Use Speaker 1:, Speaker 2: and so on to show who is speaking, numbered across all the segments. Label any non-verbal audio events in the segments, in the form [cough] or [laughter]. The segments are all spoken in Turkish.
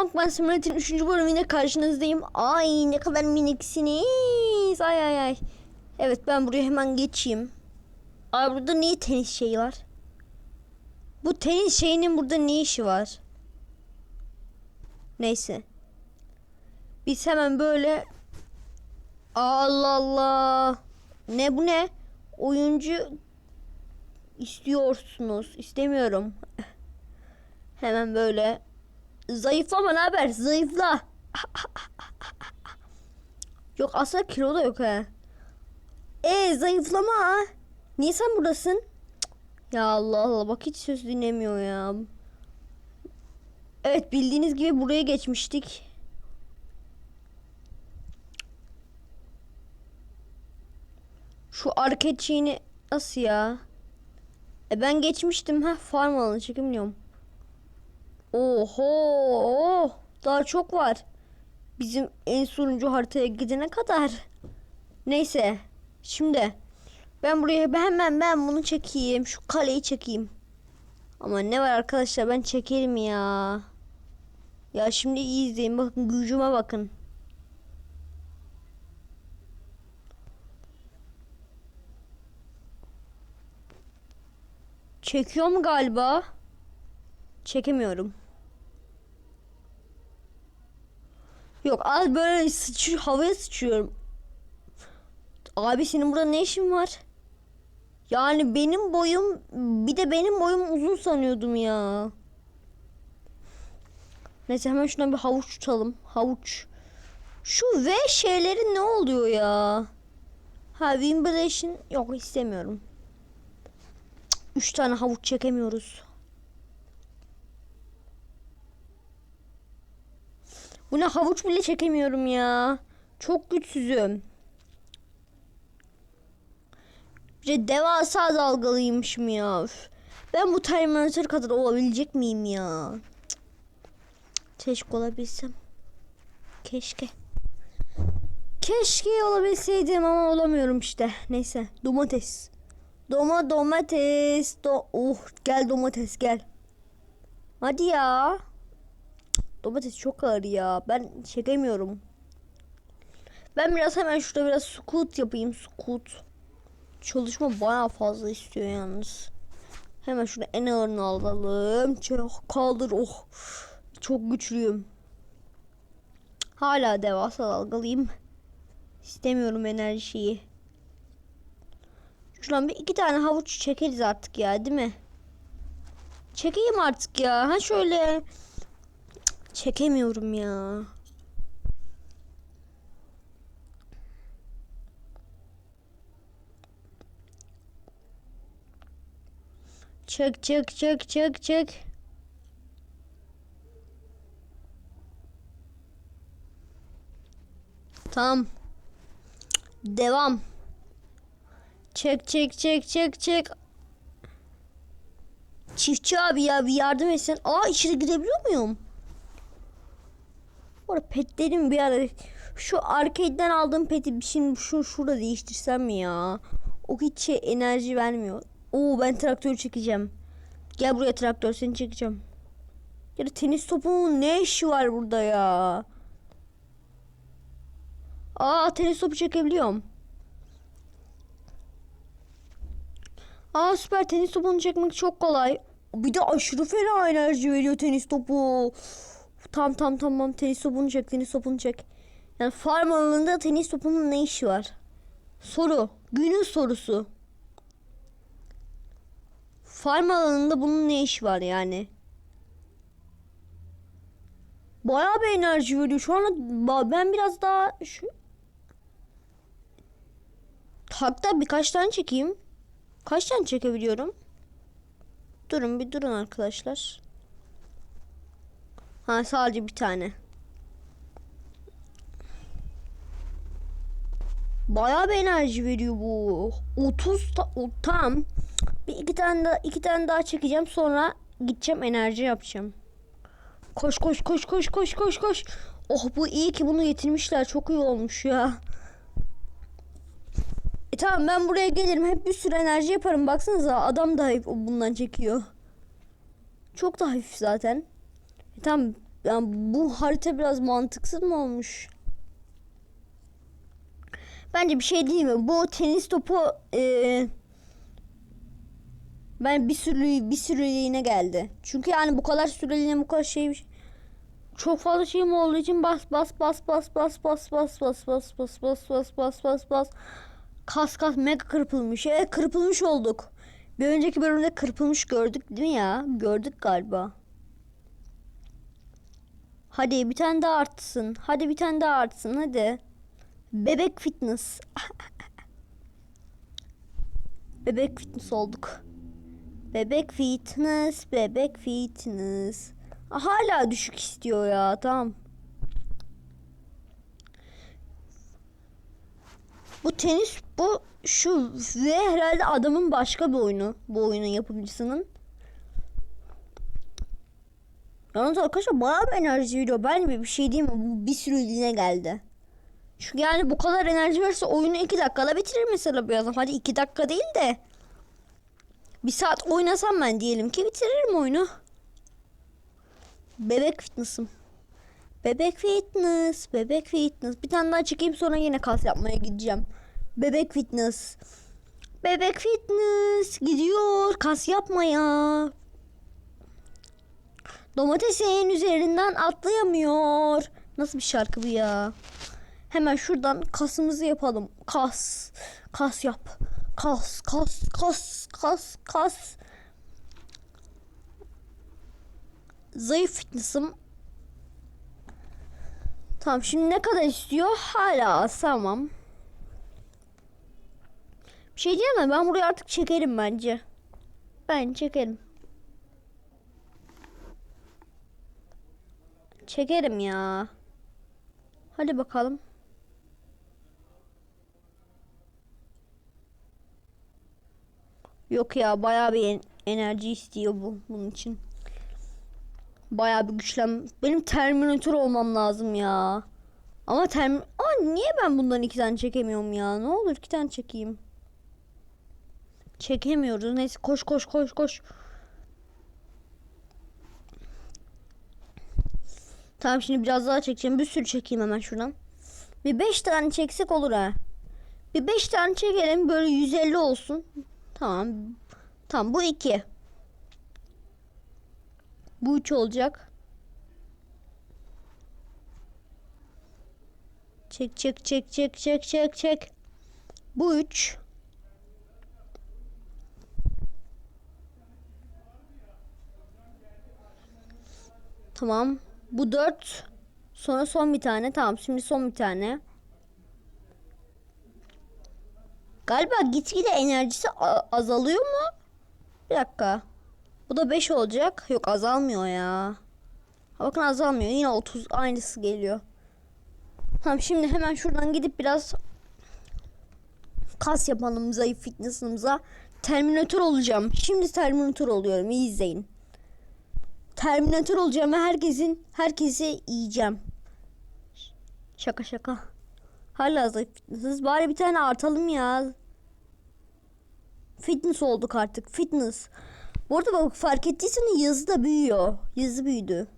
Speaker 1: Ben Simulator'ın 3. bölümüyle karşınızdayım. Ay ne kadar miniksiniz. Ay ay ay. Evet ben buraya hemen geçeyim. Ay burada niye tenis şeyi var? Bu tenis şeyinin burada ne işi var? Neyse. Biz hemen böyle Allah Allah. Ne bu ne? Oyuncu istiyorsunuz. İstemiyorum. Hemen böyle Zayıflama ne haber? Zayıfla. yok aslında kilo da yok ha. E zayıflama. Niye sen buradasın? Ya Allah Allah bak hiç söz dinlemiyor ya. Evet bildiğiniz gibi buraya geçmiştik. Şu arcade şeyini nasıl ya? E ben geçmiştim ha farm alanı çekemiyorum. Oho, oh, daha çok var. Bizim en sonuncu haritaya gidene kadar. Neyse. Şimdi ben buraya hemen ben bunu çekeyim. Şu kaleyi çekeyim. Ama ne var arkadaşlar ben çekerim ya. Ya şimdi iyi izleyin. Bakın gücüme bakın. Çekiyorum galiba. Çekemiyorum. Yok az böyle sıçıyor, havaya sıçıyorum. Abi senin burada ne işin var? Yani benim boyum bir de benim boyum uzun sanıyordum ya. Neyse hemen şuna bir havuç tutalım. Havuç. Şu V şeyleri ne oluyor ya? Ha vibration yok istemiyorum. Üç tane havuç çekemiyoruz. Bu ne havuç bile çekemiyorum ya. Çok güçsüzüm. Bir de devasa dalgalıymışım ya. Ben bu Terminator kadar olabilecek miyim ya? Keşke olabilsem. Keşke. Keşke olabilseydim ama olamıyorum işte. Neyse. Domates. Doma domates. Do oh gel domates gel. Hadi ya. Domates çok ağır ya. Ben çekemiyorum. Ben biraz hemen şurada biraz scoot yapayım. Scoot. Çalışma bayağı fazla istiyor yalnız. Hemen şurada en ağırını alalım. Çok kaldır. Oh. Çok güçlüyüm. Hala devasa dalgalıyım. İstemiyorum enerji şeyi. Şuradan bir iki tane havuç çekeriz artık ya değil mi? Çekeyim artık ya. Ha şöyle. Çekemiyorum ya. Çek çek çek çek çek. Tamam. Devam. Çek çek çek çek çek. Çiftçi abi ya bir yardım etsen. Aa içeri girebiliyor muyum? Orada petlerim bir ara şu arcade'den aldığım peti şimdi şu şurada değiştirsem mi ya? O hiç şey enerji vermiyor. Oo ben traktör çekeceğim. Gel buraya traktör seni çekeceğim. Ya tenis topunun ne işi var burada ya? Aa tenis topu çekebiliyorum. Aa süper tenis topunu çekmek çok kolay. Bir de aşırı fena enerji veriyor tenis topu. Tam tam tamam tenis topunu çek tenis topunu çek. Yani farm alanında tenis topunun ne işi var? Soru. Günün sorusu. Farm alanında bunun ne işi var yani? Bayağı bir enerji veriyor. Şu anda ben biraz daha şu Hatta birkaç tane çekeyim. Kaç tane çekebiliyorum? Durun bir durun arkadaşlar. Ha sadece bir tane. Bayağı bir enerji veriyor bu. 30 ta tam. Bir iki tane daha iki tane daha çekeceğim sonra gideceğim enerji yapacağım. Koş koş koş koş koş koş koş. Oh bu iyi ki bunu getirmişler. Çok iyi olmuş ya. E tamam ben buraya gelirim. Hep bir sürü enerji yaparım. Baksanıza adam da hep bundan çekiyor. Çok da hafif zaten. E tamam yani bu harita biraz mantıksız mı olmuş? Bence bir şey değil mi? Bu tenis topu e, ben bir sürü bir süreliğine geldi. Çünkü yani bu kadar süreliğine bu kadar şey çok fazla şeyim olduğu için bas bas bas bas bas bas bas bas bas bas bas bas bas bas bas kas kas mega kırpılmış. Evet kırpılmış olduk. Bir önceki bölümde kırpılmış gördük değil mi ya? Gördük galiba. Hadi bir tane daha artsın. Hadi bir tane daha artsın hadi. Bebek fitness. [laughs] bebek fitness olduk. Bebek fitness, bebek fitness. Hala düşük istiyor ya. Tamam. Bu tenis bu şu ve herhalde adamın başka bir oyunu. Bu oyunun yapımcısının. Yalnız arkadaşlar bayağı bir enerji veriyor. Ben bir şey diyeyim mi? Bu bir süreliğine geldi. Çünkü yani bu kadar enerji verirse oyunu iki dakikada bitirir mesela bir adam. Hadi iki dakika değil de. Bir saat oynasam ben diyelim ki bitiririm oyunu. Bebek fitness'ım. Bebek fitness, bebek fitness. Bir tane daha çekeyim sonra yine kas yapmaya gideceğim. Bebek fitness. Bebek fitness gidiyor kas yapmaya. Domatesin üzerinden atlayamıyor. Nasıl bir şarkı bu ya? Hemen şuradan kasımızı yapalım. Kas. Kas yap. Kas, kas, kas, kas, kas. Zayıf fitness'ım. Tamam şimdi ne kadar istiyor? Hala tamam. Bir şey diyeyim mi? Ben burayı artık çekerim bence. Ben çekerim. Çekerim ya. Hadi bakalım. Yok ya bayağı bir en- enerji istiyor bu bunun için. Bayağı bir güçlen. Benim Terminator olmam lazım ya. Ama term... Aa, niye ben bundan iki tane çekemiyorum ya? Ne olur iki tane çekeyim. Çekemiyoruz. Neyse koş koş koş koş. Tamam şimdi biraz daha çekeceğim. Bir sürü çekeyim hemen şuradan. Bir beş tane çeksek olur ha. Bir beş tane çekelim böyle 150 olsun. Tamam. Tamam bu iki. Bu üç olacak. Çek çek çek çek çek çek çek. Bu üç. Tamam. Bu dört. Sonra son bir tane. Tamam şimdi son bir tane. Galiba gitgide enerjisi azalıyor mu? Bir dakika. Bu da 5 olacak. Yok azalmıyor ya. Bakın azalmıyor. Yine 30 aynısı geliyor. Tamam şimdi hemen şuradan gidip biraz kas yapalım zayıf fitness'ımıza. Terminator olacağım. Şimdi Terminator oluyorum. İyi izleyin. Terminator olacağım ve herkesin herkesi yiyeceğim. Şaka şaka. Hala zayıf fitness. Bari bir tane artalım ya. Fitness olduk artık. Fitness. Bu arada bak fark ettiyseniz yazı da büyüyor. Yazı büyüdü.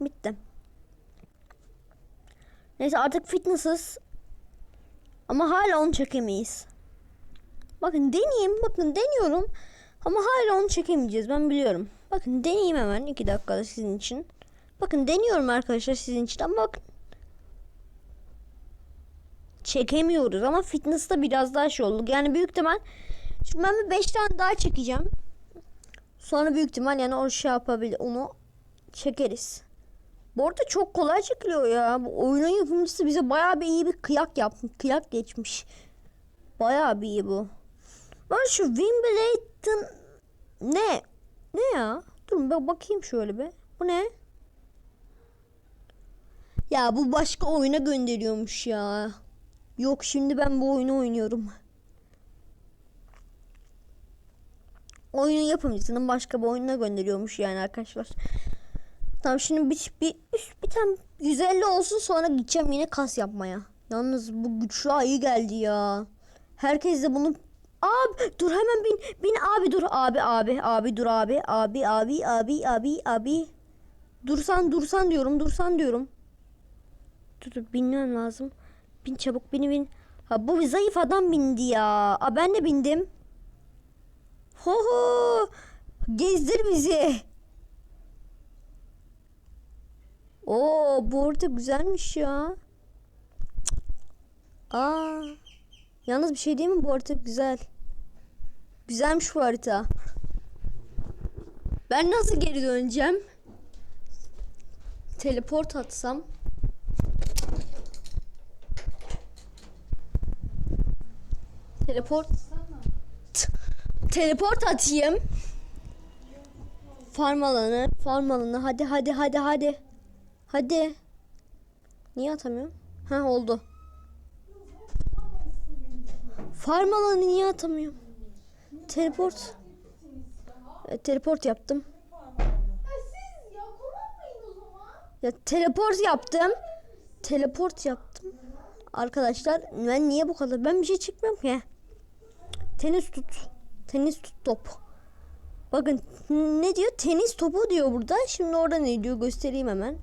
Speaker 1: Bitti. Neyse artık fitness'ız. Ama hala onu çekemeyiz. Bakın deneyeyim. Bakın deniyorum. Ama hala onu çekemeyeceğiz. Ben biliyorum. Bakın deneyeyim hemen. iki dakikada sizin için. Bakın deniyorum arkadaşlar sizin için. Ama bakın. Çekemiyoruz ama fitness'ta biraz daha şey oldu. Yani büyük ihtimal Şimdi ben bir 5 tane daha çekeceğim. Sonra büyük ihtimal yani o şey yapabilir. Onu çekeriz. Bu arada çok kolay çekiliyor ya. Bu oyunun yapımcısı bize bayağı bir iyi bir kıyak yapmış. Kıyak geçmiş. Bayağı bir iyi bu. Ben şu Wimbledon ne? Ne ya? Durun ben bakayım şöyle bir. Bu ne? Ya bu başka oyuna gönderiyormuş ya. Yok şimdi ben bu oyunu oynuyorum. oyunun yapımcısının başka bir oyununa gönderiyormuş yani arkadaşlar. Tamam şimdi bir, bir, bir, bir tane 150 olsun sonra gideceğim yine kas yapmaya. Yalnız bu güçlü ayı geldi ya. Herkes de bunu Abi dur hemen bin. Bin abi dur abi abi abi dur abi abi abi abi abi abi. Dursan dursan diyorum dursan diyorum. Dur dur binmem lazım. Bin çabuk bini bin. Ha bu zayıf adam bindi ya. Aa, ben de bindim. Ho ho. Gezdir bizi. Oo bu orada güzelmiş ya. Aa. Yalnız bir şey değil mi bu harita güzel. Güzelmiş bu harita. Ben nasıl geri döneceğim? Teleport atsam. Teleport. Teleport atayım. Farm alanı, farm alanı. Hadi hadi hadi hadi. Hadi. Niye atamıyorum? Ha oldu. Farm alanı niye atamıyorum? Teleport. E, teleport yaptım.
Speaker 2: Ya
Speaker 1: teleport yaptım. Teleport yaptım. Arkadaşlar ben niye bu kadar? Ben bir şey çıkmıyorum ki. Tenis tut. Tenis tut top. Bakın ne diyor? Tenis topu diyor burada. Şimdi orada ne diyor? Göstereyim hemen.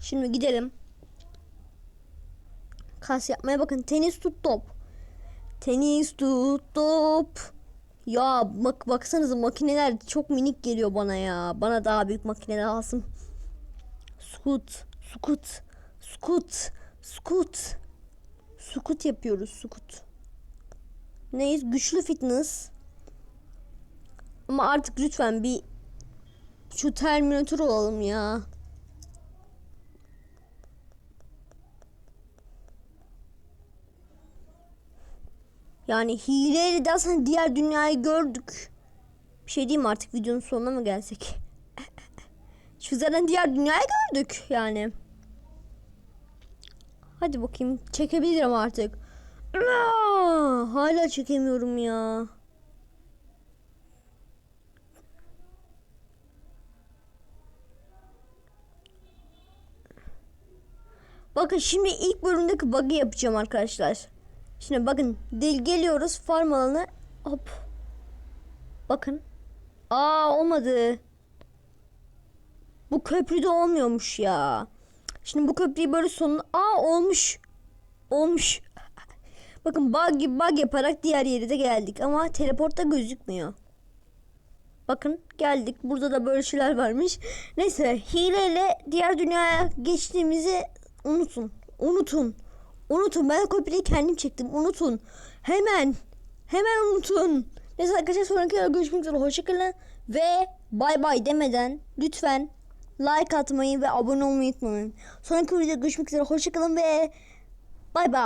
Speaker 1: Şimdi gidelim. Kas yapmaya bakın. Tenis tut top. Tenis tut top. Ya bak baksanıza makineler çok minik geliyor bana ya. Bana daha büyük makineler lazım. Scoot, scoot, scoot, scoot. Scoot yapıyoruz, scoot. Neyiz? Güçlü fitness. Ama artık lütfen bir şu Terminator olalım ya. Yani hileyle de aslında diğer dünyayı gördük. Bir şey diyeyim artık videonun sonuna mı gelsek? [laughs] Şu zaten diğer dünyayı gördük yani. Hadi bakayım çekebilirim artık. Aa, hala çekemiyorum ya. Bakın şimdi ilk bölümdeki bug'ı yapacağım arkadaşlar. Şimdi bakın del geliyoruz farm alanı. Hop. Bakın. Aa olmadı. Bu köprüde olmuyormuş ya. Şimdi bu köprüyü böyle sonuna... Aa olmuş. Olmuş. [laughs] Bakın bug bug yaparak diğer yere de geldik. Ama teleportta gözükmüyor. Bakın geldik. Burada da böyle şeyler varmış. Neyse hileyle diğer dünyaya geçtiğimizi unutun. Unutun. Unutun. Ben köprüyü kendim çektim. Unutun. Hemen. Hemen unutun. Neyse arkadaşlar sonraki videoda görüşmek üzere. Hoşçakalın. Ve bay bay demeden lütfen like atmayı ve abone olmayı unutmayın. Sonraki videoda görüşmek üzere. Hoşçakalın ve bay bay.